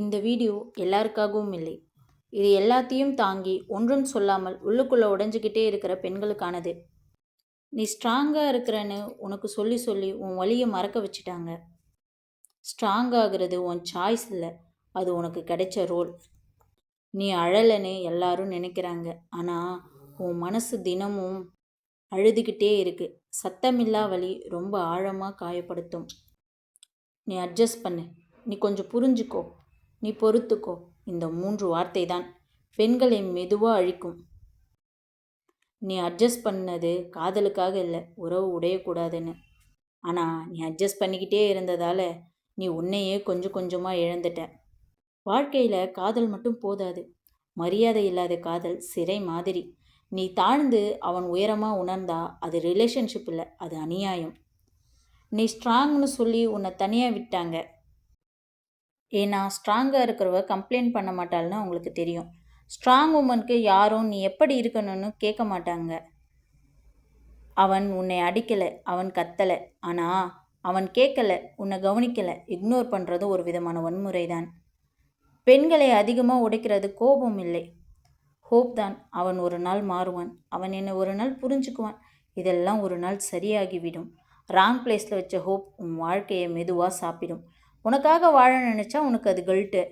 இந்த வீடியோ எல்லாருக்காகவும் இல்லை. இது எல்லாத்தையும் தாங்கி ஒன்றும் சொல்லாமல் உள்ளுக்குள்ளே உடைஞ்சிக்கிட்டே இருக்கிற பெண்களுக்கானது. நீ ஸ்ட்ராங்காக இருக்கிறன்னு உனக்கு சொல்லி சொல்லி உன் வழியை மறக்க வச்சுட்டாங்க. ஸ்ட்ராங் ஆகிறது உன் சாய்ஸ் இல்லை. அது உனக்கு கிடைச்ச ரோல் நீ அழலைன்னு எல்லாரும் நினைக்கிறாங்க. ஆனால் உன் மனசு தினமும் அழுதுகிட்டே இருக்கு. சத்தமில்லா வழி ரொம்ப ஆழமாக காயப்படுத்தும். நீ அட்ஜஸ்ட் பண்ணு. நீ கொஞ்சம் புரிஞ்சுக்கோ. நீ பொறுத்துக்கோ. இந்த மூன்று வார்த்தை தான் பெண்களை மெதுவாக அழிக்கும். நீ அட்ஜஸ்ட் பண்ணது காதலுக்காக இல்லை உறவு உடையக்கூடாதுன்னு. ஆனால் நீ அட்ஜஸ்ட் பண்ணிக்கிட்டே இருந்ததால் நீ உன்னையே கொஞ்சம் கொஞ்சமாக இழந்துட்ட. வாழ்க்கையில் காதல் மட்டும் போதாது. மரியாதை இல்லாத காதல் சிறை மாதிரி. நீ தாழ்ந்து அவன் உயரமாக உணர்ந்தா அது ரிலேஷன்ஷிப் இல்லை அது அநியாயம். நீ ஸ்ட்ராங்னு சொல்லி உன்னை தனியாக விட்டாங்க. ஏன்னா ஸ்ட்ராங்காக இருக்கிறவ கம்ப்ளைண்ட் பண்ண மாட்டாள்னு அவங்களுக்கு தெரியும். ஸ்ட்ராங் உமனுக்கு யாரும் நீ எப்படி இருக்கணும்னு கேட்க மாட்டாங்க. அவன் உன்னை அடிக்கலை அவன் கத்தலை. ஆனால் அவன் கேட்கல உன்னை கவனிக்கலை இக்னோர் பண்ணுறது ஒரு விதமான வன்முறை தான் பெண்களை அதிகமாக உடைக்கிறது கோபம் இல்லை. ஹோப் தான் அவன் ஒரு நாள் மாறுவான். அவன் என்னை ஒரு நாள் புரிஞ்சுக்குவான். இதெல்லாம் ஒரு நாள் சரியாகிவிடும். ராங் பிளேஸில் வச்ச ஹோப் உன் வாழ்க்கையை மெதுவாக சாப்பிடும். உனக்காக வாழ நினச்சா உனக்கு அது கில்ட்டு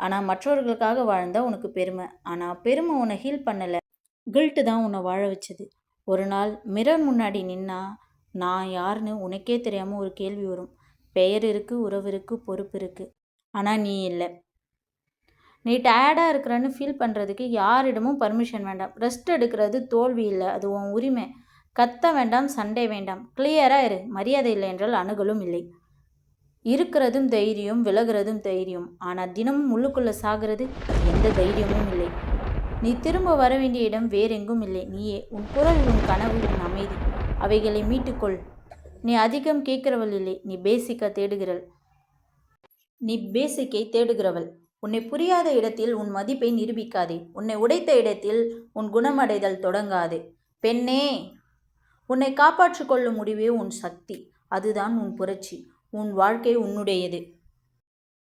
ஆனால் மற்றவர்களுக்காக வாழ்ந்தால் உனக்கு பெருமை. ஆனால் பெருமை உன்னை ஹீல் பண்ணலை. கில்ட்டு தான் உன்னை வாழ வச்சது. ஒரு நாள் மிரர் முன்னாடி நின்னா நான் யாருன்னு உனக்கே தெரியாமல் ஒரு கேள்வி வரும். பெயர் இருக்குது உறவு இருக்குது பொறுப்பு இருக்குது ஆனால் நீ இல்லை. நீ டயர்டாக இருக்கிறன்னு ஃபீல் பண்ணுறதுக்கு யாரிடமும் பர்மிஷன் வேண்டாம். ரெஸ்ட் எடுக்கிறது தோல்வி இல்லை அது உன் உரிமை. கத்த வேண்டாம் சண்டை வேண்டாம். கிளியராக இரு. மரியாதை இல்லை என்றால் அணுகலும் இல்லை. இருக்கிறதும் தைரியம் விலகிறதும் தைரியம். ஆனால் தினமும் உள்ளுக்குள்ளே சாகிறது எந்த தைரியமும் இல்லை. நீ திரும்ப வர வேண்டிய இடம் வேறெங்கும் இல்லை. நீயே உன் குரல் உன் கனவு உன் அமைதி. அவைகளை மீட்டுக்கொள். நீ அதிகம் கேட்கிறவள் இல்லை. நீ பேசிக்காக தேடுகிறள். நீ பேசிக்கை தேடுகிறவள். உன்னை புரியாத இடத்தில் உன் மதிப்பை நிரூபிக்காதே. உன்னை உடைத்த இடத்தில் உன் குணமடைதல் தொடங்காது. பெண்ணே உன்னை காப்பாற்றிக்கொள்ளும் முடிவே உன் சக்தி. அதுதான் உன் புரட்சி. உன் வாழ்க்கை உன்னுடையது.